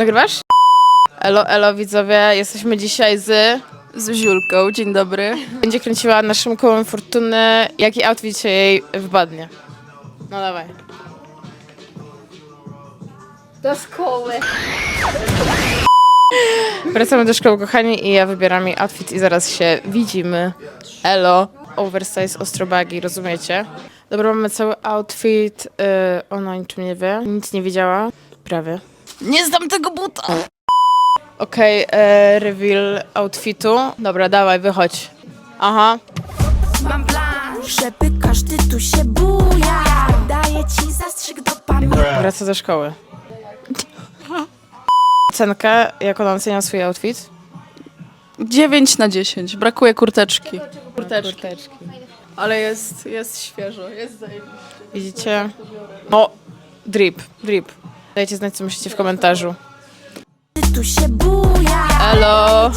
Nagrywasz? Elo, elo widzowie, jesteśmy dzisiaj z... Z Ziulką, dzień dobry. Będzie kręciła naszym kołem fortuny, jaki outfit się jej wpadnie. No dawaj. Do szkoły. Wracamy do szkoły, kochani, i ja wybieram jej outfit i zaraz się widzimy. Elo. Oversize, ostrobagi, rozumiecie? Dobra, mamy cały outfit. Yy, ona niczym nie wie, nic nie wiedziała. Prawie. Nie znam tego buta. Okej, e, reveal outfitu. Dobra, dawaj, wychodź. Aha. Mam plan, żeby każdy tu się buja Daję ci zastrzyk do pamięci Wraca do szkoły. Ocenkę, jak ona ocenia swój outfit? 9 na 10. Brakuje kurteczki. Kurteczki. Kurteczki. Ale jest, jest świeżo, jest zajebiście. Widzicie? O, drip, drip. Dajcie znać, co myślicie w komentarzu. tu się buja Elo!